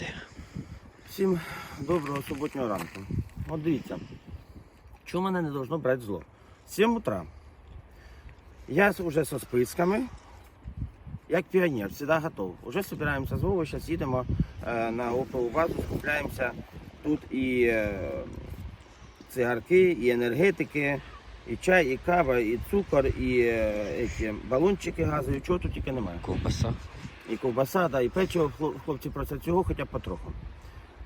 працювати. Всім доброго суботнього ранку. От дивіться, чого мене не должно брати зло? 7 утра. Я вже зі списками, як піонер, завжди готов. Уже збираємося з Вовою, зараз їдемо е, на оптову базу, скупляємося. Тут і е, цигарки, і енергетики, і чай, і кава, і цукор, і е, ці балончики газові, чого тут тільки немає. Ковбаса. І ковбаса, да, і печиво хлоп- хлопці просять цього хоча б потроху.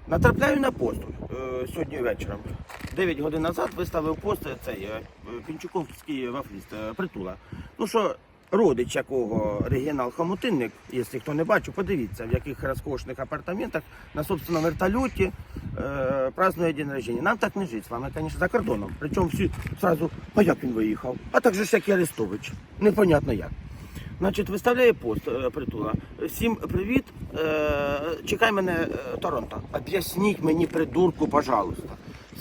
Натрапляю на пост е, сьогодні вечором. 9 годин назад виставив пост е, цей е, Пінчуковський вафліст е, притула. Ну що, родич якого регіонал Хомутинник, якщо хто не бачив, подивіться, в яких розкошних апартаментах на собственному вертольоті е, празднує день рождения. Нам так не жить з вами, звісно, за кордоном. Причому всі одразу, а як він виїхав? А так же ж як і Арестович. Непонятно як. Значить, виставляє пост е, притула. Всім привіт. Е, чекай мене е, Торонто. Об'ясніть мені, придурку, пожалуйста.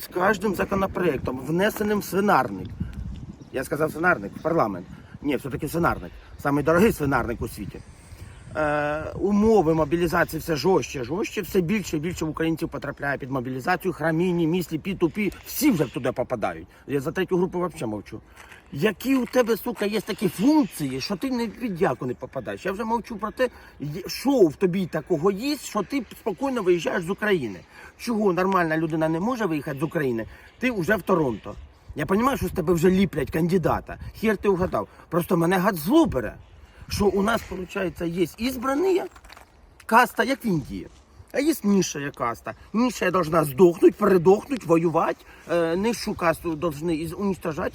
З кожним законопроектом, внесеним в свинарник. Я сказав свинарник в парламент. Ні, все-таки свинарник. Самий дорогий свинарник у світі. Е, умови мобілізації все жорстче, жорстче, все більше і більше українців потрапляє під мобілізацію. Храміні, міслі, пі-тупі, всі вже туди попадають. Я за третю групу взагалі мовчу. Які у тебе, сука, є такі функції, що ти не під яку не попадаєш? Я вже мовчу про те, що в тобі такого є, що ти спокійно виїжджаєш з України. Чого нормальна людина не може виїхати з України? Ти вже в Торонто. Я розумію, що з тебе вже ліплять кандидата. Хер ти угадав. Просто мене гад зло бере, що у нас, виходить, є ізбрані каста, як в Індії. А є ніша каста. ніша должна здохнути, передохнуть, воювати. Е, нижчу касту повинні із-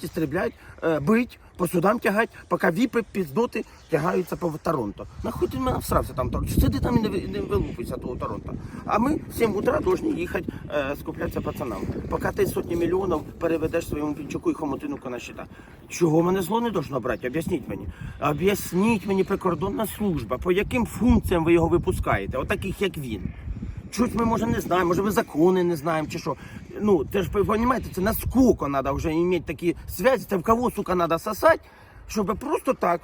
істрібляти, е, бить, по судам тягати, поки віпи, піздоти тягаються по Торонто. Нахуй ти мене всрався там Торонто? Сиди там і не, не вилупися того Торонто. А ми в 7 утра повинні їхати е, скуплятися пацанам. Поки ти сотні мільйонів переведеш своєму пінчуку і хомутину на щита. Чого мене зло не должно брати? Об'ясніть мені. Об'ясніть мені прикордонна служба, по яким функціям ви його випускаєте, отаких як він. Чуть ми може не знаємо, може ми закони не знаємо чи що. Ну, це ж розумієте, це наскільки треба вже мати такі зв'язки, це в кого, сука, треба сосати, щоб просто так,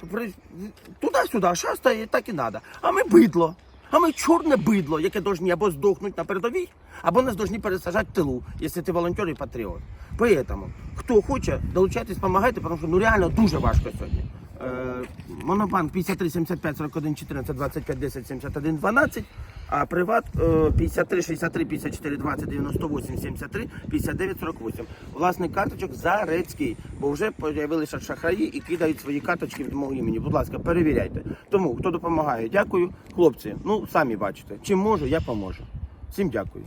туди-сюди, шастає, так і треба. А ми бидло. А ми чорне бидло, яке повинні або здохнути на передовій, або нас повинні пересажати в тилу, якщо ти волонтер і патріот. Поэтому, хто хоче, долучайтесь, допомагайте, тому що ну реально дуже важко сьогодні. Е, Монобанк 53 75 41 14 25 10 71 12, а приват е, 53 63 54 20 98 73 59 48. Власник карточок Зарецький, бо вже з'явилися шахраї і кидають свої карточки від мого імені. Будь ласка, перевіряйте. Тому хто допомагає, дякую. Хлопці, ну самі бачите, чим можу, я поможу. Всім дякую.